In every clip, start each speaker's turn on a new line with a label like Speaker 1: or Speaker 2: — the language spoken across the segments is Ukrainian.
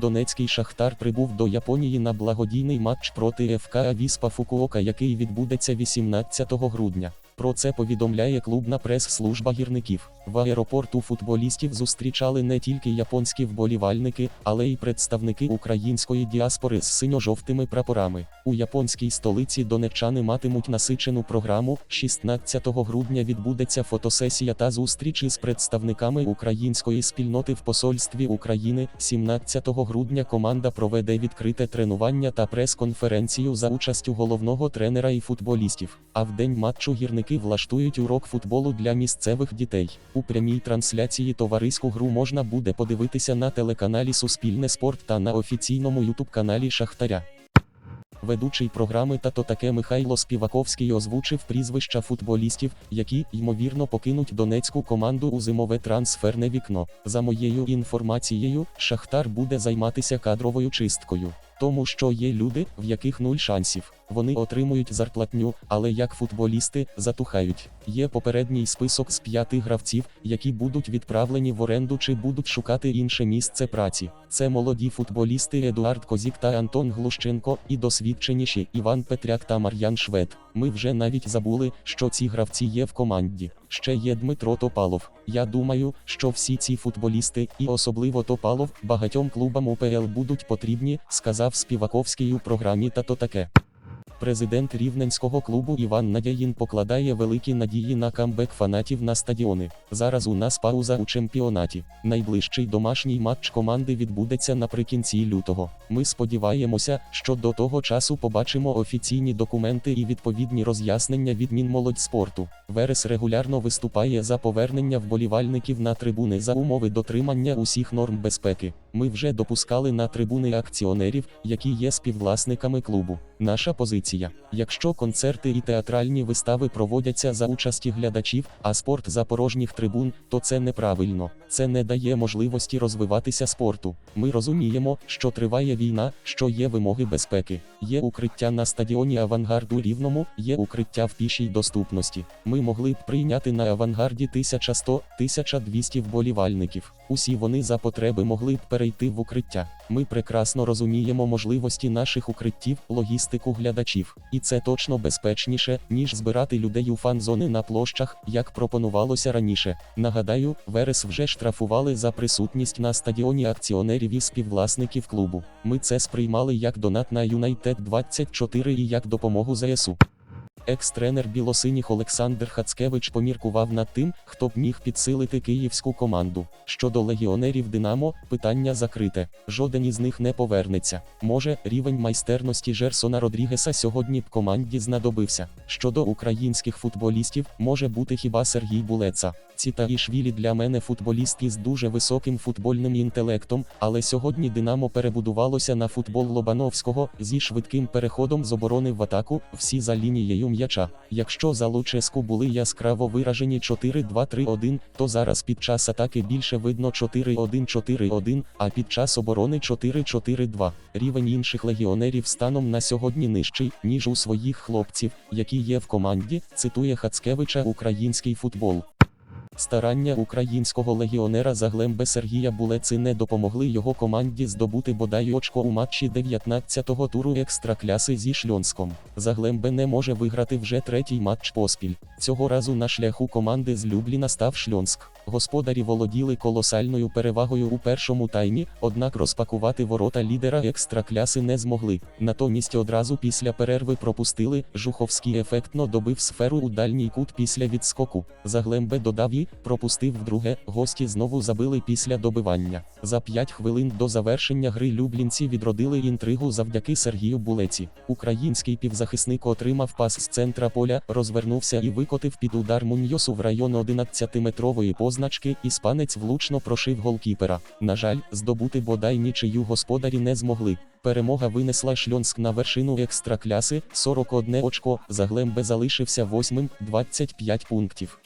Speaker 1: Донецький Шахтар прибув до Японії на благодійний матч проти ФК Авіспа Фукуока, який відбудеться 18 грудня. Про це повідомляє клубна прес-служба гірників. В аеропорту футболістів зустрічали не тільки японські вболівальники, але й представники української діаспори з синьо-жовтими прапорами. У японській столиці донеччани матимуть насичену програму. 16 грудня відбудеться фотосесія та зустріч із представниками української спільноти в посольстві України. 17 грудня команда проведе відкрите тренування та прес-конференцію за участю головного тренера і футболістів. А в день матчу гірники влаштують урок футболу для місцевих дітей. У прямій трансляції товариську гру можна буде подивитися на телеканалі Суспільне спорт та на офіційному ютуб-каналі Шахтаря. Ведучий програми «Тато таке Михайло Співаковський озвучив прізвища футболістів, які, ймовірно, покинуть донецьку команду у зимове трансферне вікно. За моєю інформацією, Шахтар буде займатися кадровою чисткою. Тому що є люди, в яких нуль шансів. Вони отримують зарплатню, але як футболісти затухають. Є попередній список з п'яти гравців, які будуть відправлені в оренду чи будуть шукати інше місце праці. Це молоді футболісти Едуард Козік та Антон Глущенко, і досвідченіші Іван Петряк та Мар'ян Швед. Ми вже навіть забули, що ці гравці є в команді. Ще є Дмитро Топалов. Я думаю, що всі ці футболісти, і особливо Топалов, багатьом клубам УПЛ будуть потрібні, сказав Співаковський у програмі та то таке. Президент рівненського клубу Іван Надяїн покладає великі надії на камбек фанатів на стадіони. Зараз у нас пауза у чемпіонаті. Найближчий домашній матч команди відбудеться наприкінці лютого. Ми сподіваємося, що до того часу побачимо офіційні документи і відповідні роз'яснення від Мінмолодьспорту. Верес регулярно виступає за повернення вболівальників на трибуни за умови дотримання усіх норм безпеки. Ми вже допускали на трибуни акціонерів, які є співвласниками клубу. Наша позиція: якщо концерти і театральні вистави проводяться за участі глядачів, а спорт за порожніх трибун, то це неправильно. Це не дає можливості розвиватися спорту. Ми розуміємо, що триває війна, що є вимоги безпеки. Є укриття на стадіоні авангарду рівному, є укриття в пішій доступності. Ми могли б прийняти на авангарді 1100-1200 вболівальників. Усі вони за потреби могли б перейти в укриття. Ми прекрасно розуміємо можливості наших укриттів, логістику глядачів, і це точно безпечніше, ніж збирати людей у фан-зони на площах, як пропонувалося раніше. Нагадаю, Верес вже штрафували за присутність на стадіоні акціонерів і співвласників клубу. Ми це сприймали як донат на Юнайтед 24 і як допомогу ЗСУ. Екс-тренер білосиніх Олександр Хацкевич поміркував над тим, хто б міг підсилити київську команду. Щодо легіонерів Динамо, питання закрите. Жоден із них не повернеться. Може, рівень майстерності Жерсона Родрігеса сьогодні б команді знадобився. Щодо українських футболістів, може бути хіба Сергій Булеца. Ці та Ішвілі для мене футболіст із дуже високим футбольним інтелектом, але сьогодні Динамо перебудувалося на футбол Лобановського зі швидким переходом з оборони в атаку, всі за лінією м'яча. Якщо за Луческу були яскраво виражені 4-2-3-1, то зараз під час атаки більше видно 4-1-4-1, а під час оборони 4-4-2. Рівень інших легіонерів станом на сьогодні нижчий, ніж у своїх хлопців, які є в команді, цитує Хацкевича Український футбол. Старання українського легіонера Заглембе Сергія Булеци не допомогли його команді здобути бодай очко у матчі 19-го туру екстракляси зі Шльонськом. Заглембе не може виграти вже третій матч поспіль. Цього разу на шляху команди з Любліна став Шльонськ. Господарі володіли колосальною перевагою у першому таймі, однак розпакувати ворота лідера екстракляси не змогли. Натомість одразу після перерви пропустили. Жуховський ефектно добив сферу у дальній кут після відскоку. Заглембе додав і пропустив вдруге. Гості знову забили після добивання. За 5 хвилин до завершення гри люблінці відродили інтригу завдяки Сергію Булеці. Український півзахисник отримав пас з центра поля, розвернувся і викотив під удар Муньйосу в район 11-метрової позначки. Іспанець влучно прошив голкіпера. На жаль, здобути бодай нічию господарі не змогли. Перемога винесла Шльонськ на вершину екстракляси, 41 очко, Заглембе залишився восьмим, 25 пунктів.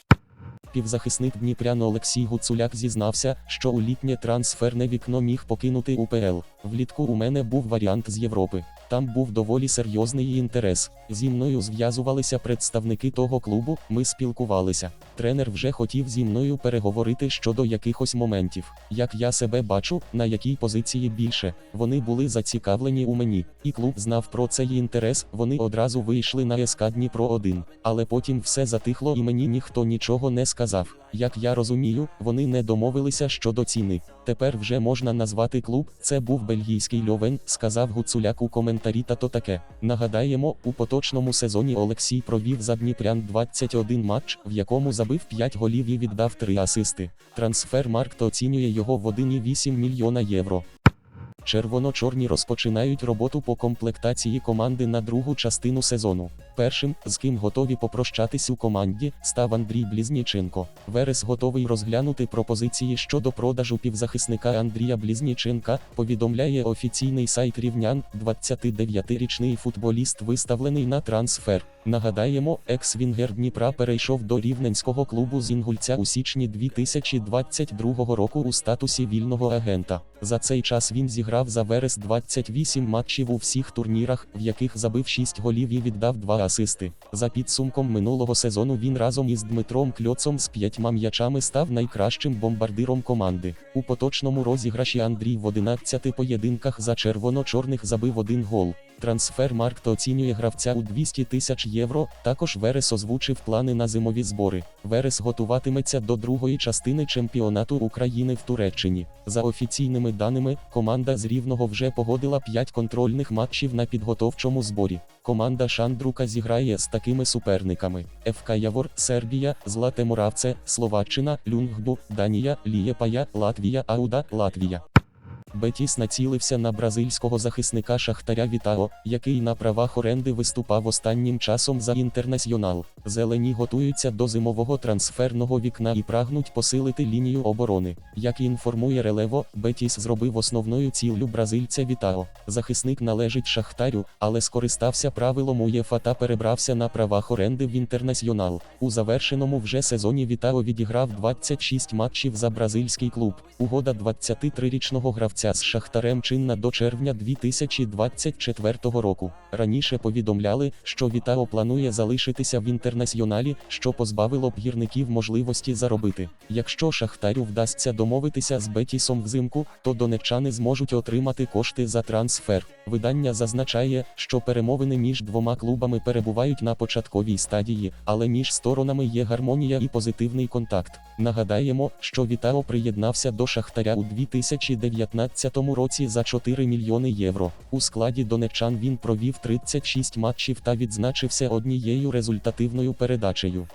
Speaker 1: Півзахисник Дніпрян Олексій Гуцуляк зізнався, що у літнє трансферне вікно міг покинути УПЛ. Влітку у мене був варіант з Європи. Там був доволі серйозний інтерес. Зі мною зв'язувалися представники того клубу, ми спілкувалися. Тренер вже хотів зі мною переговорити щодо якихось моментів. Як я себе бачу, на якій позиції більше. Вони були зацікавлені у мені, і клуб знав про цей інтерес. Вони одразу вийшли на СК Дніпро 1 Але потім все затихло і мені ніхто нічого не сказав. Як я розумію, вони не домовилися щодо ціни. Тепер вже можна назвати клуб. Це був бельгійський льовен, сказав Гуцуляк у коментарі. Та то таке. Нагадаємо, у поточному сезоні Олексій провів за Дніпрян 21 матч, в якому забив 5 голів і віддав 3 асисти. Трансфер Маркт оцінює його в 1,8 мільйона євро. Червоно-чорні розпочинають роботу по комплектації команди на другу частину сезону. Першим, з ким готові попрощатись у команді, став Андрій Блізніченко. Верес готовий розглянути пропозиції щодо продажу півзахисника Андрія Блізніченка, повідомляє офіційний сайт рівнян. 29-річний футболіст виставлений на трансфер. Нагадаємо, екс-вінгер Дніпра перейшов до рівненського клубу з Інгульця у січні 2022 року у статусі вільного агента. За цей час він зіграв за Верес 28 матчів у всіх турнірах, в яких забив 6 голів і віддав 2 асисти. За підсумком минулого сезону він разом із Дмитром Кльоцом з п'ятьма м'ячами став найкращим бомбардиром команди. У поточному розіграші Андрій в 11 поєдинках за червоно-чорних забив один гол. Трансфер Маркт оцінює гравця у 200 тисяч євро. Також Верес озвучив плани на зимові збори. Верес готуватиметься до другої частини чемпіонату України в Туреччині. За офіційними даними, команда з Рівного вже погодила 5 контрольних матчів на підготовчому зборі. Команда Шандрука зіграє з такими суперниками: ФК Явор, Сербія, Злате Моравце, Словаччина, Люнгбу, Данія, Лієпая, Латвія, Ауда, Латвія. Бетіс націлився на бразильського захисника Шахтаря Вітао, який на правах оренди виступав останнім часом за інтернаціонал. Зелені готуються до зимового трансферного вікна і прагнуть посилити лінію оборони. Як інформує Релево, Бетіс зробив основною ціллю бразильця Вітао. Захисник належить Шахтарю, але скористався правилом УЄФА та перебрався на правах оренди в інтернаціонал. У завершеному вже сезоні Вітао відіграв 26 матчів за бразильський клуб. Угода 23-річного гравця з Шахтарем чинна до червня 2024 року. Раніше повідомляли, що Вітао планує залишитися в інтернаціоналі, що позбавило б гірників можливості заробити. Якщо Шахтарю вдасться домовитися з Бетісом взимку, то донеччани зможуть отримати кошти за трансфер. Видання зазначає, що перемовини між двома клубами перебувають на початковій стадії, але між сторонами є гармонія і позитивний контакт. Нагадаємо, що Вітао приєднався до Шахтаря у 2019 році за 4 мільйони євро. У складі донечан він провів 36 матчів та відзначився однією результативною передачею.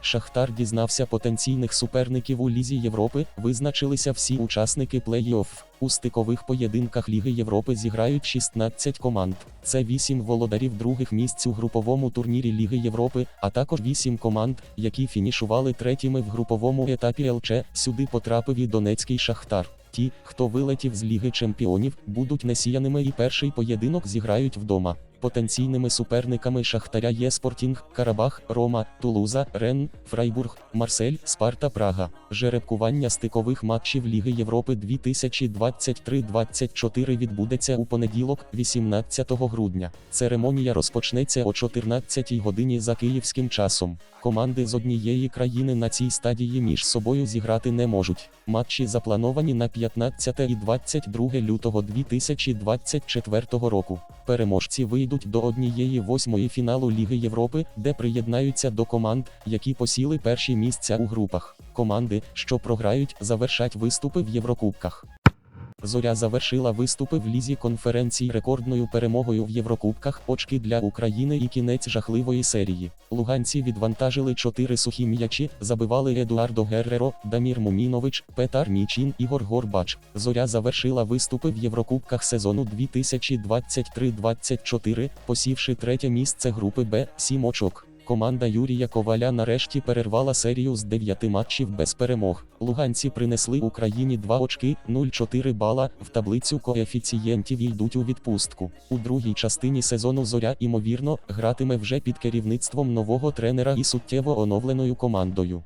Speaker 1: Шахтар дізнався потенційних суперників у Лізі Європи, визначилися всі учасники плей-офф. У стикових поєдинках Ліги Європи зіграють 16 команд. Це 8 володарів других місць у груповому турнірі Ліги Європи, а також 8 команд, які фінішували третіми в груповому етапі ЛЧ. Сюди потрапив і Донецький Шахтар. Ті, хто вилетів з Ліги Чемпіонів, будуть несіяними і перший поєдинок зіграють вдома. Потенційними суперниками Шахтаря є Спортінг, Карабах, Рома, Тулуза, Рен, Фрайбург, Марсель, Спарта Прага. Жеребкування стикових матчів Ліги Європи 2023-24 відбудеться у понеділок, 18 грудня. Церемонія розпочнеться о 14 годині за київським часом. Команди з однієї країни на цій стадії між собою зіграти не можуть. Матчі заплановані на 15 і 22 лютого 2024 року. Переможці вийдуть до однієї восьмої фіналу Ліги Європи, де приєднаються до команд, які посіли перші місця у групах. Команди, що програють, завершать виступи в Єврокубках. Зоря завершила виступи в лізі конференцій рекордною перемогою в Єврокубках, очки для України і кінець жахливої серії. Луганці відвантажили чотири сухі м'ячі, забивали Едуардо Герреро, Дамір Мумінович, Петар Мічин, Ігор Горбач. Зоря завершила виступи в Єврокубках сезону 2023-24, посівши третє місце групи Б, 7 очок. Команда Юрія Коваля нарешті перервала серію з 9 матчів без перемог. Луганці принесли Україні 2 очки, 0,4 бала. В таблицю коефіцієнтів і йдуть у відпустку. У другій частині сезону зоря, імовірно, гратиме вже під керівництвом нового тренера і суттєво оновленою командою.